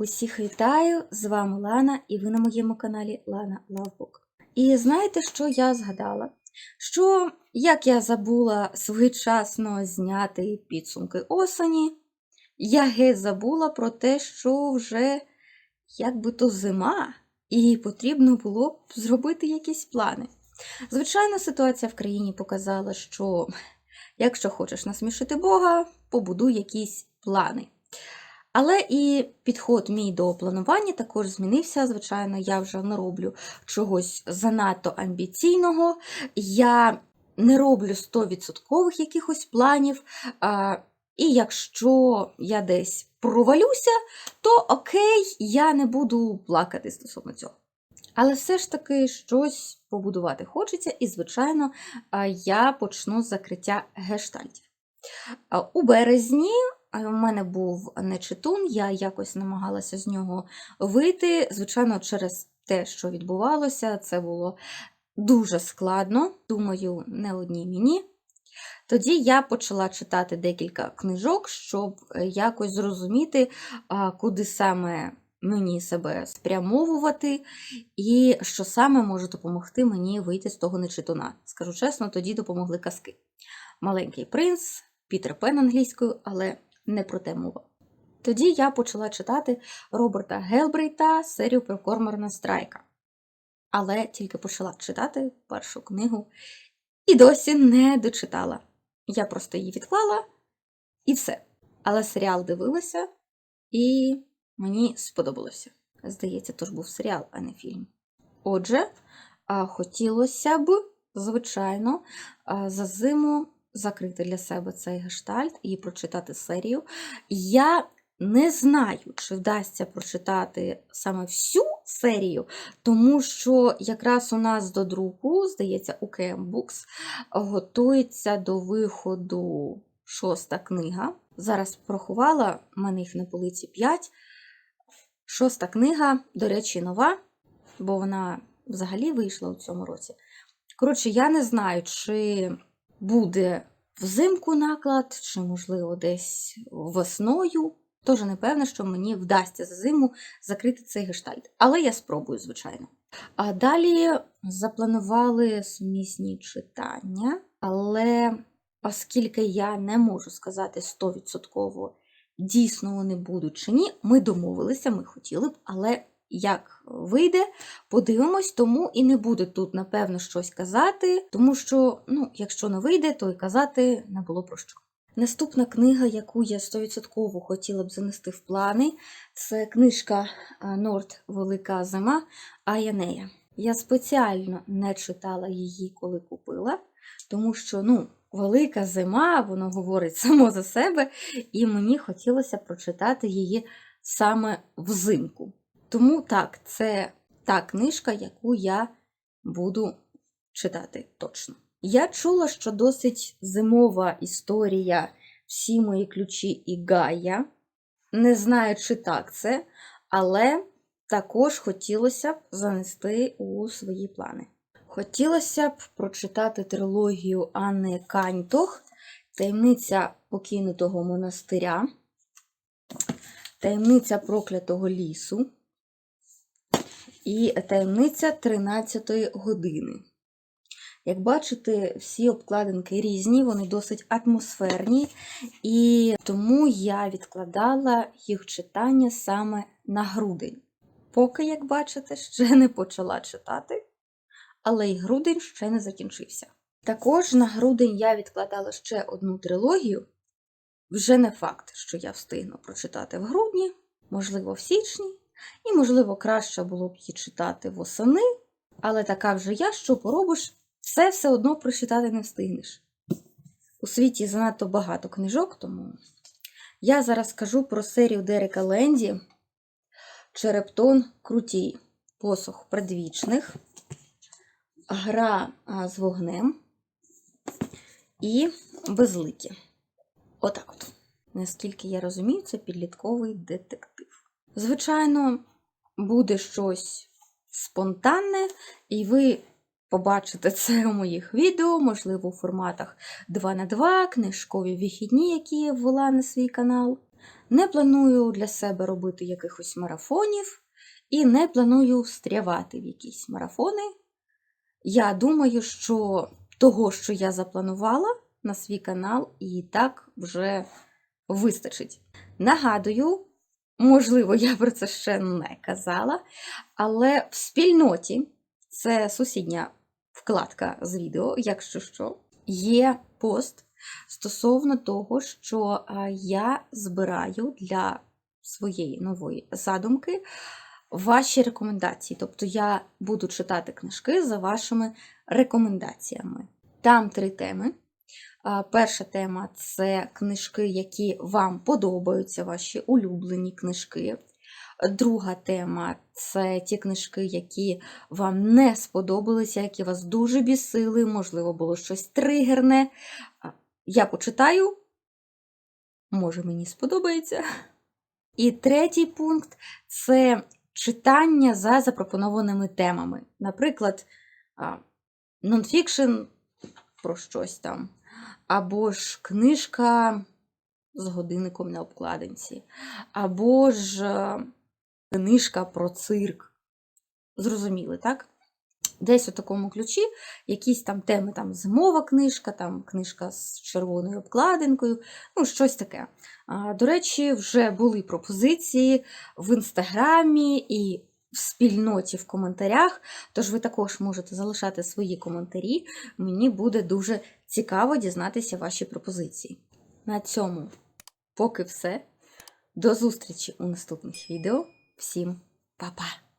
Усіх вітаю! З вами Лана, і ви на моєму каналі Лана Лавбук. І знаєте, що я згадала? Що як я забула своєчасно зняти підсумки осені, я геть забула про те, що вже якби то зима, і потрібно було б зробити якісь плани. Звичайно, ситуація в країні показала, що якщо хочеш насмішити Бога, побудуй якісь плани. Але і підход мій до планування також змінився. Звичайно, я вже не роблю чогось занадто амбіційного. Я не роблю 100% якихось планів. І якщо я десь провалюся, то окей, я не буду плакати стосовно цього. Але все ж таки щось побудувати хочеться, і, звичайно, я почну з закриття гештальтів. У березні у мене був нечитун, я якось намагалася з нього вийти. Звичайно, через те, що відбувалося, це було дуже складно, думаю, не одній мені. Тоді я почала читати декілька книжок, щоб е, якось зрозуміти, куди саме мені себе спрямовувати, і що саме може допомогти мені вийти з того нечитуна. Скажу чесно, тоді допомогли казки. Маленький принц, Пітер Пен англійською, але не про те мова. Тоді я почала читати Роберта Гелбрейта серію про Корморна Страйка. Але тільки почала читати першу книгу і досі не дочитала. Я просто її відклала і все. Але серіал дивилася, і мені сподобалося. Здається, то ж був серіал, а не фільм. Отже, хотілося б, звичайно, за зиму закрити для себе цей гештальт і прочитати серію. Я не знаю, чи вдасться прочитати саме всю серію, тому що якраз у нас до друку, здається, у KM Books готується до виходу шоста книга. Зараз порахувала, в мене їх на полиці 5. Шоста книга, до речі, нова, бо вона взагалі вийшла у цьому році. Коротше, я не знаю, чи буде взимку наклад, чи, можливо, десь весною. Тож не певна, що мені вдасться за зиму закрити цей гештальт. Але я спробую, звичайно. А далі запланували сумісні читання, але оскільки я не можу сказати 100% дійсно вони будуть чи ні, ми домовилися, ми хотіли б, але як вийде, подивимось, тому і не буду тут, напевно, щось казати, тому що, ну, якщо не вийде, то і казати не було про що. Наступна книга, яку я 100% хотіла б занести в плани, це книжка а, Норд Велика Зима Аянея. Я спеціально не читала її, коли купила, тому що, ну, велика зима, воно говорить само за себе, і мені хотілося прочитати її саме взимку. Тому так, це та книжка, яку я буду читати точно. Я чула, що досить зимова історія всі мої ключі і Гая. Не знаю, чи так це, але також хотілося б занести у свої плани. Хотілося б прочитати трилогію Анни Каньтох, Таємниця покинутого монастиря, Таємниця проклятого лісу і таємниця 13 години. Як бачите, всі обкладинки різні, вони досить атмосферні, і тому я відкладала їх читання саме на грудень. Поки, як бачите, ще не почала читати, але й грудень ще не закінчився. Також на грудень я відкладала ще одну трилогію. Вже не факт, що я встигну прочитати в грудні, можливо, в січні, і, можливо, краще було б її читати восени, але така вже я, що поробиш, все все одно прочитати не встигнеш. У світі занадто багато книжок, тому я зараз скажу про серію Дерека Ленді Черептон Крутій, Посох предвічних, Гра з вогнем і Безликі. Отак от. Наскільки я розумію, це підлітковий детектив. Звичайно, буде щось спонтанне, і ви побачите це у моїх відео, можливо, у форматах 2 на 2 книжкові вихідні, які я ввела на свій канал. Не планую для себе робити якихось марафонів і не планую встрявати в якісь марафони. Я думаю, що того, що я запланувала на свій канал, і так вже вистачить. Нагадую, можливо, я про це ще не казала, але в спільноті це сусідня вкладка з відео, якщо що, є пост стосовно того, що я збираю для своєї нової задумки ваші рекомендації. Тобто я буду читати книжки за вашими рекомендаціями. Там три теми. А, Перша тема це книжки, які вам подобаються, ваші улюблені книжки. Друга тема це ті книжки, які вам не сподобалися, які вас дуже бісили, можливо, було щось тригерне. Я почитаю, може, мені сподобається. І третій пункт це читання за запропонованими темами. Наприклад, а, нонфікшн про щось там, або ж книжка з годинником на обкладинці, або ж е, книжка про цирк. Зрозуміли, так? Десь у такому ключі якісь там теми, там зимова книжка, там книжка з червоною обкладинкою, ну, щось таке. До речі, вже були пропозиції в інстаграмі і в спільноті в коментарях, тож ви також можете залишати свої коментарі. Мені буде дуже цікаво дізнатися ваші пропозиції. На цьому поки все. До зустрічі у наступних відео. Всім па-па!